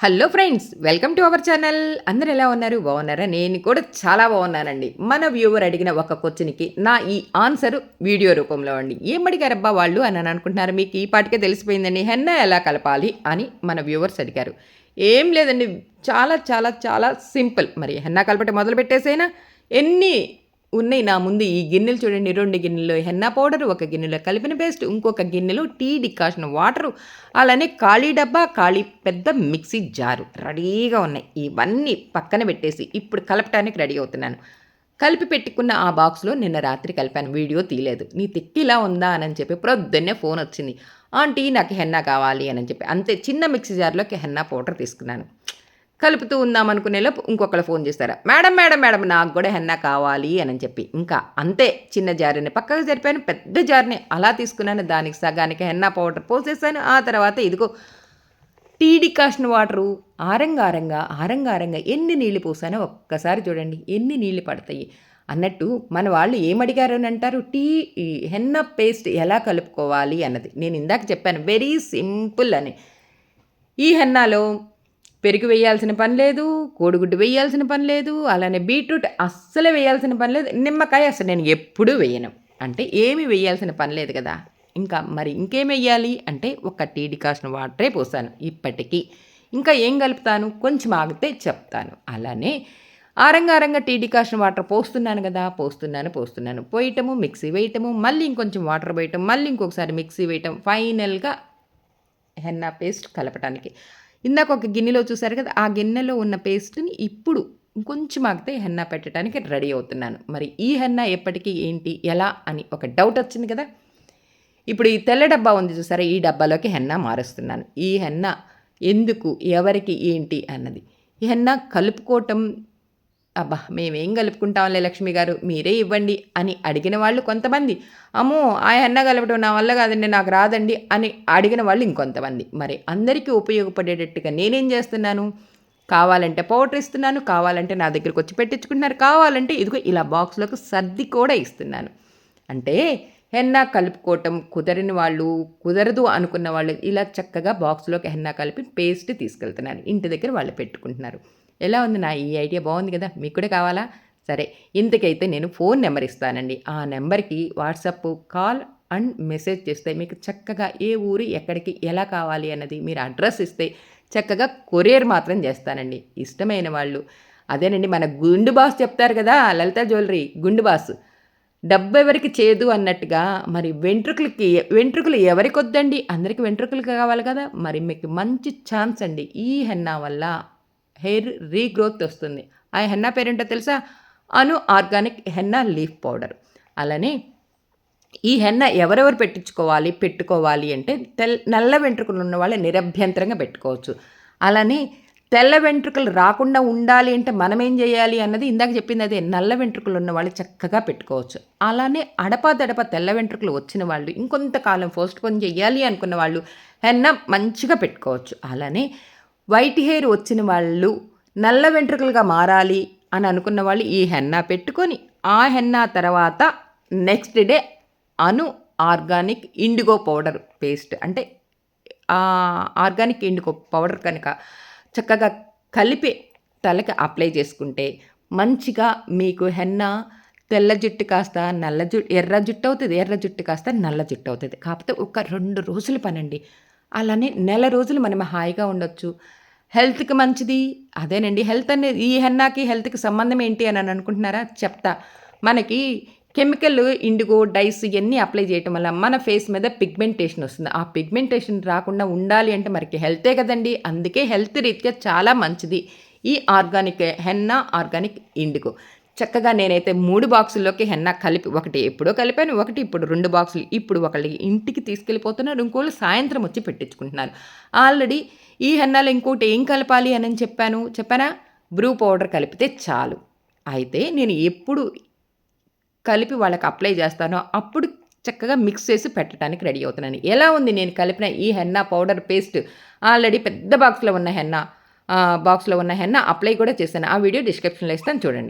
Hello friends welcome to our channel. అందరు ఎలా ఉన్నారు? బాగున్నారా? నేను కూడా చాలా బాగున్నానండి. మన వ్యూవర్ అడిగిన ఒక క్వశ్చన్కి నా ఈ ఆన్సర్ వీడియో రూపంలో అండి. ఏం అడిగారబ్బా వాళ్ళు అని అని అనుకుంటున్నారు. మీకు ఈ పాటికే తెలిసిపోయిందండి. హెన్న ఎలా కలపాలి అని మన వ్యూవర్స్ అడిగారు. ఏం లేదండి. చాలా చాలా చాలా సింపుల్. మరి హెన్న కలపటం మొదలు పెట్టేసైనా ఎన్ని ఉన్నాయి. నా ముందు ఈ గిన్నెలు చూడండి. రెండు గిన్నెలు హెన్నా పౌడర్ ఒక గిన్నెలో కలిపిన పేస్ట్ ఇంకొక గిన్నెలో టీ డికాషన్ వాటరు అలానే ఖాళీ డబ్బా ఖాళీ పెద్ద మిక్సీ జారు రెడీగా ఉన్నాయి. ఇవన్నీ పక్కన పెట్టేసి ఇప్పుడు కలపటానికి రెడీ అవుతున్నాను. కలిపి పెట్టుకున్న ఆ బాక్స్లో నిన్న రాత్రి కలిపాను. వీడియో తీయలేదు. నీ తిక్కిలా ఉందా అని చెప్పి ప్రొద్దున్నే ఫోన్ వచ్చింది. ఆంటీ నాకు హెన్నా కావాలి అని చెప్పి. అంతే చిన్న మిక్సీ జార్లోకి హెన్నా పౌడర్ తీసుకున్నాను. కలుపుతూ ఉందాం అనుకునేలోపు ఇంకొకరు ఫోన్ చేస్తారా? మేడం మేడం మేడం నాకు కూడా హెన్నా కావాలి అని చెప్పి. ఇంకా అంతే చిన్న జారిని పక్కకు జరిపాను పెద్ద జారిని అలా తీసుకున్నాను. దానికి సగానికి హెన్నా పౌడర్ పోసేసాను. ఆ తర్వాత ఇదిగో టీ డికాషన్ వాటరు ఆరంగారంగా ఆరంగారంగా ఎన్ని నీళ్ళు పోసానో ఒక్కసారి చూడండి. ఎన్ని నీళ్ళు పడతాయి? అన్నట్టు మన వాళ్ళు ఏమడిగారు అని అంటారు? టీ హెన్న పేస్ట్ ఎలా కలుపుకోవాలి? అన్నది. నేను ఇందాక చెప్పాను వెరీ సింపుల్ అని. ఈ హెన్నాలో పెరుగు వేయాల్సిన పని లేదు కోడిగుడ్డు వేయాల్సిన పని లేదు అలానే బీట్రూట్ అస్సలు వేయాల్సిన పని లేదు నిమ్మకాయ అసలు నేను ఎప్పుడూ వేయను. అంటే ఏమి వేయాల్సిన పని లేదు కదా. ఇంకా మరి ఇంకేం వేయాలి అంటే ఒక టీ డికాషన్ వాటరే పోసాను ఇప్పటికీ. ఇంకా ఏం కలుపుతాను? కొంచెం ఆగితే చెప్తాను. అలానే ఆరంగారంగా టీ డికాషన్ వాటర్ పోస్తున్నాను కదా పోస్తున్నాను పోస్తున్నాను. పోయటము మిక్సీ వేయటము మళ్ళీ ఇంకొంచెం వాటర్ వేయటం మళ్ళీ ఇంకొకసారి మిక్సీ వేయటం ఫైనల్గా హెన్నా పేస్ట్ కలపటానికి. ఇందాక ఒక గిన్నెలో చూసారు కదా ఆ గిన్నెలో ఉన్న పేస్ట్ని ఇప్పుడు ఇంకొంచెం ఆగితే హెన్నా పెట్టడానికి రెడీ అవుతున్నాను. మరి ఈ హెన్నా ఎప్పటికీ ఏంటి ఎలా అని ఒక డౌట్ వచ్చింది కదా? ఇప్పుడు ఈ తెల్ల డబ్బా ఉంది చూసారా ఈ డబ్బాలోకి హెన్నా మారుస్తున్నాను. ఈ హెన్నా ఎందుకు ఎవరికి ఏంటి అన్నది. ఈ హెన్నా కలుపుకోవటం అబ్బా మేమేం కలుపుకుంటాంలే లక్ష్మి గారు మీరే ఇవ్వండి అని అడిగిన వాళ్ళు కొంతమంది. అమ్మో ఆ అన్న కలపడం నా వల్ల కాదండి నాకు రాదండి అని అడిగిన వాళ్ళు ఇంకొంతమంది. మరి అందరికీ ఉపయోగపడేటట్టుగా నేనేం చేస్తున్నాను? కావాలంటే పౌడర్ ఇస్తున్నాను కావాలంటే నా దగ్గరకు వచ్చి పెట్టించుకుంటున్నారు కావాలంటే ఇదిగో ఇలా బాక్స్లోకి సర్ది కూడా ఇస్తున్నాను. అంటే హెన్నా కలుపుకోవటం కుదరని వాళ్ళు కుదరదు అనుకున్న వాళ్ళు ఇలా చక్కగా బాక్స్లోకి హెన్నా కలిపి పేస్ట్ తీసుకెళ్తున్నారు ఇంటి దగ్గర వాళ్ళు పెట్టుకుంటున్నారు. ఎలా ఉంది నా ఈ ఐడియా బాగుంది కదా? మీకు కూడా కావాలా? సరే ఇంతకైతే నేను ఫోన్ నెంబర్ ఇస్తానండి. ఆ నెంబర్కి వాట్సాప్ కాల్ అండ్ మెసేజ్ చేస్తే మీకు చక్కగా ఏ ఊరు ఎక్కడికి ఎలా కావాలి అన్నది మీరు అడ్రస్ ఇస్తే చక్కగా కొరియర్ మాత్రం చేస్తానండి. ఇష్టమైన వాళ్ళు. అదేనండి మన గుండు బాస్ చెప్తారు కదా లలిత జ్యువెలరీ గుండు బాస్. డబ్బు ఎవరికి చేదు అన్నట్టుగా మరి వెంట్రుకలకి వెంట్రుకలు ఎవరికి వద్దండి? అందరికి వెంట్రుకలు కావాలి కదా? మరి మీకు మంచి ఛాన్స్ అండి. ఈ హెన్నా వల్ల హెయిర్ రీగ్రోత్ వస్తుంది. ఆ హెన్నా పేరేంటో తెలుసా? అను ఆర్గానిక్ హెన్నా లీఫ్ పౌడర్. అలానే ఈ హెన్న ఎవరెవరు పెట్టించుకోవాలి పెట్టుకోవాలి అంటే తెల్ నల్ల వెంట్రుకలు ఉన్న వాళ్ళు నిరభ్యంతరంగా పెట్టుకోవచ్చు. అలానే తెల్ల వెంట్రుకలు రాకుండా ఉండాలి అంటే మనం ఏం చేయాలి అన్నది ఇందాక చెప్పింది అదే నల్ల వెంట్రుకలు ఉన్న వాళ్ళు చక్కగా పెట్టుకోవచ్చు. అలానే అడపాదడప తెల్ల వెంట్రుకలు వచ్చిన వాళ్ళు ఇంకొంతకాలం పోస్ట్ పోన్ చేయాలి అనుకున్న వాళ్ళు హెన్న మంచిగా పెట్టుకోవచ్చు. అలానే వైట్ హెయిర్ వచ్చిన వాళ్ళు నల్ల వెంట్రుకలుగా మారాలి అని అనుకున్న వాళ్ళు ఈ హెన్నా పెట్టుకొని ఆ హెన్నా తర్వాత నెక్స్ట్ డే అను ఆర్గానిక్ ఇండిగో పౌడర్ పేస్ట్. అంటే ఆర్గానిక్ ఇండిగో పౌడర్ కనుక చక్కగా కలిపి తలకి అప్లై చేసుకుంటే మంచిగా మీకు హెన్నా తెల్ల జుట్టు కాస్త నల్ల జుట్టు ఎర్ర జుట్టు అవుతుంది ఎర్ర జుట్టు కాస్త నల్ల జుట్టు అవుతుంది. కాకపోతే ఒక రెండు రోజులు పనండి. అలానే నెల రోజులు మనం హాయిగా ఉండొచ్చు. హెల్త్కి మంచిది. అదేనండి హెల్త్ అనేది ఈ హెన్నాకి హెల్త్కి సంబంధం ఏంటి అని అనుకుంటున్నారా? చెప్తా. మనకి కెమికల్ ఇండిగో డైస్ ఇవన్నీ అప్లై చేయటం వల్ల మన ఫేస్ మీద పిగ్మెంటేషన్ వస్తుంది. ఆ పిగ్మెంటేషన్ రాకుండా ఉండాలి అంటే మనకి హెల్తే కదండి. అందుకే హెల్త్ రీత్యా చాలా మంచిది. ఈ ఆర్గానిక్ హెన్నా ఆర్గానిక్ ఇండిగో. చక్కగా నేనైతే మూడు బాక్సుల్లోకి హెన్న కలిపి ఒకటి ఎప్పుడో కలిపాను ఒకటి ఇప్పుడు రెండు బాక్సులు ఇప్పుడు ఒకళ్ళు ఇంటికి తీసుకెళ్ళిపోతున్నారు ఇంకోళ్ళు సాయంత్రం వచ్చి పెట్టించుకుంటున్నారు. ఆల్రెడీ ఈ హెన్నాలో ఇంకోటి ఏం కలపాలి అని చెప్పాను చెప్పానా? బ్రూ పౌడర్ కలిపితే చాలు. అయితే నేను ఎప్పుడు కలిపి వాళ్ళకి అప్లై చేస్తానో అప్పుడు చక్కగా మిక్స్ చేసి పెట్టడానికి రెడీ అవుతున్నాను. ఎలా ఉంది నేను కలిపిన ఈ హెన్నా పౌడర్ పేస్ట్? ఆల్రెడీ పెద్ద బాక్స్లో ఉన్న హెన్నా బాక్స్లో ఉన్న హెన్నా అప్లై కూడా చేశాను. ఆ వీడియో డిస్క్రిప్షన్లో ఇస్తాను చూడండి.